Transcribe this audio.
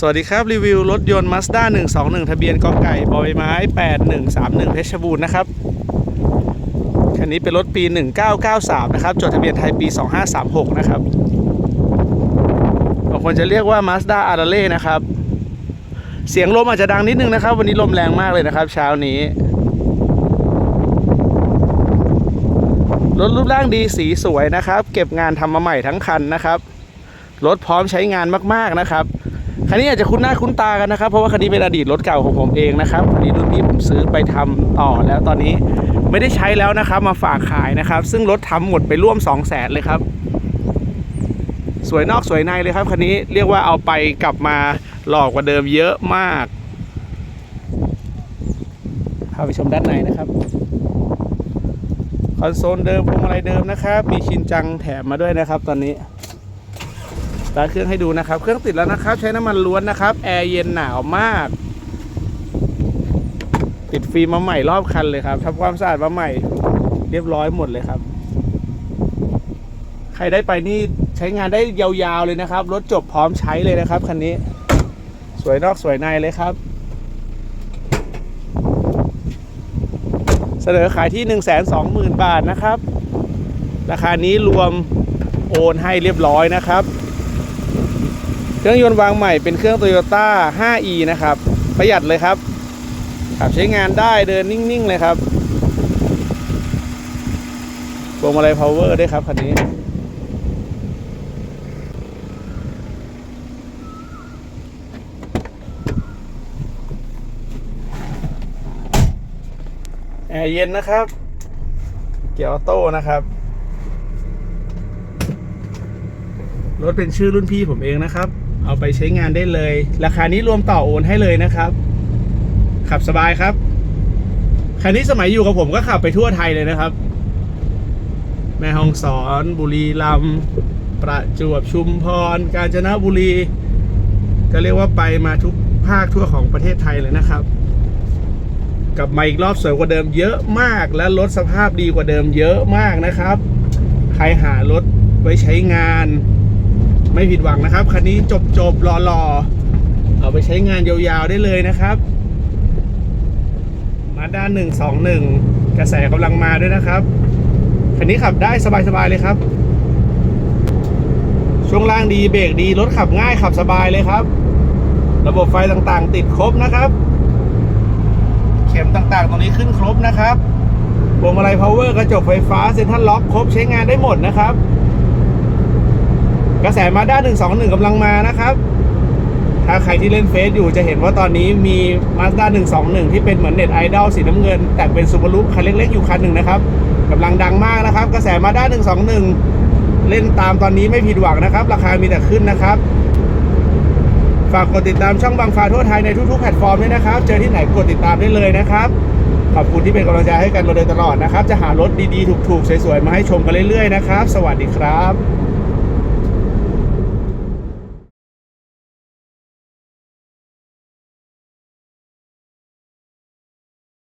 สวัสดีครับ รีวิวรถยนต์ Mazda 121 ทะเบียนกอไก่บอใบไม้ 8131 เพชรบูรณ์นะครับ คันนี้เป็นรถปี 1993 นะครับ จดทะเบียนไทยปี 2536 นะครับบางคนจะเรียกว่า Mazda a r a l e นะครับ เสียงลมอาจจะดังนิดนึงนะครับ วันนี้ลมแรงมากเลยนะครับ เช้านี้ รถรูปร่างดีสีสวยนะครับ เก็บงานทำมาใหม่ทั้งคันนะครับ รถพร้อมใช้งานมากๆนะครับ คันนี้อาจจะคุ้นหน้าคุ้นตากันนะครับ เพราะว่าคันนี้เป็นอดีตรถเก่าของผมเองนะครับคันนี้รุ่นนี้ผมซื้อไปทำต่อแล้วตอนนี้ไม่ได้ใช้แล้วนะครับ มาฝากขายนะครับ ซึ่งรถทำหมดไปร่วม 2 0 0แสนเลยครับ สวยนอกสวยในเลยครับคันนี้เรียกว่าเอาไปกลับมาหลอกกว่าเดิมเยอะมากพาไปชมด้านในนะครับคอนโซลเดิมพวงมาลัยเดิมนะครับ มีชินจังแถมมาด้วยนะครับตอนนี้ สตาร์ทเครื่องให้ดูนะครับ เครื่องติดแล้วนะครับ ใช้น้ำมันล้วนนะครับ แอร์เย็นหนาวมาก ติดฟิล์มมาใหม่รอบคันเลยครับทำความสะอาดมาใหม่ เรียบร้อยหมดเลยครับ ใครได้ไปนี่ใช้งานได้ยาวๆเลยนะครับ รถจบพร้อมใช้เลยนะครับคันนี้ สวยนอกสวยในเลยครับ เสนอขายที่ 1 2 0 0 0 0 บาทนะครับ ราคานี้รวมโอนให้เรียบร้อยนะครับ เครื่องยนต์วางใหม่เป็นเครื่อง Toyota 5e นะครับ ประหยัดเลยครับ ขับใช้งานได้เดินนิ่ง ๆ เลยครับพวงมาลัย power ด้วยครับคันนี้ แอร์เย็นนะครับ เกียร์ออโต้นะครับ รถเป็นชื่อรุ่นพี่ผมเองนะครับ เอาไปใช้งานได้เลย ราคานี้รวมต่อโอนให้เลยนะครับ ขับสบายครับ คันนี้สมัยอยู่กับผมก็ขับไปทั่วไทยเลยนะครับ แม่ฮ่องสอน บุรีรัมย์ประจวบชุมพร กาญจนบุรี ก็เรียกว่าไปมาทุกภาคทั่วของประเทศไทยเลยนะครับ กลับมาอีกรอบสวยกว่าเดิมเยอะมากและรถสภาพดีกว่าเดิมเยอะมากนะครับ ใครหารถไว้ใช้งาน ไม่ผิดหวังนะครับ คันนี้จบจบรอรอๆเอาไปใช้งานยาวๆได้เลยนะครับ มาด้านหนึ่งสองหนึ่งกระแสกำลังมาด้วยนะครับ คันนี้ขับได้สบายๆเลยครับ ช่วงล่างดีเบรกดีรถขับง่ายขับสบายเลยครับ ระบบไฟต่างๆ ติดครบนะครับ เข็มต่างๆ ตรงนี้ขึ้นครบนะครับพวงมาลัย power กระจกไฟฟ้าเซ็นทรัลล็อกครบใช้งานได้หมดนะครับ กระแสมาด้า121กำลังมานะครับ ถ้าใครที่เล่นเฟซอยู่จะเห็นว่าตอนนี้มี Mazda 121ที่เป็นเหมือนเน็ตไอดอลสีน้ำเงิน แต่เป็นซูเปอร์ลุคันเล็กๆอยู่คันหนึ่งนะครับกำลังดังมากนะครับ กระแสมาด้า121เล่นตามตอนนี้ไม่ผิดหวังนะครับ ราคามีแต่ขึ้นนะครับ ฝากกดติดตามช่องบางฟ้าทั่วไทยในทุกๆแพลตฟอร์มด้วยนะครับ เจอที่ไหนกดติดตามได้เลยนะครับขอบคุณที่เป็นกำลังใจให้กันมาโดยตลอดนะครับ จะหารถดีๆ ถูกๆ สวยๆ มาให้ชมกันเรื่อยๆ นะครับ สวัสดีครับ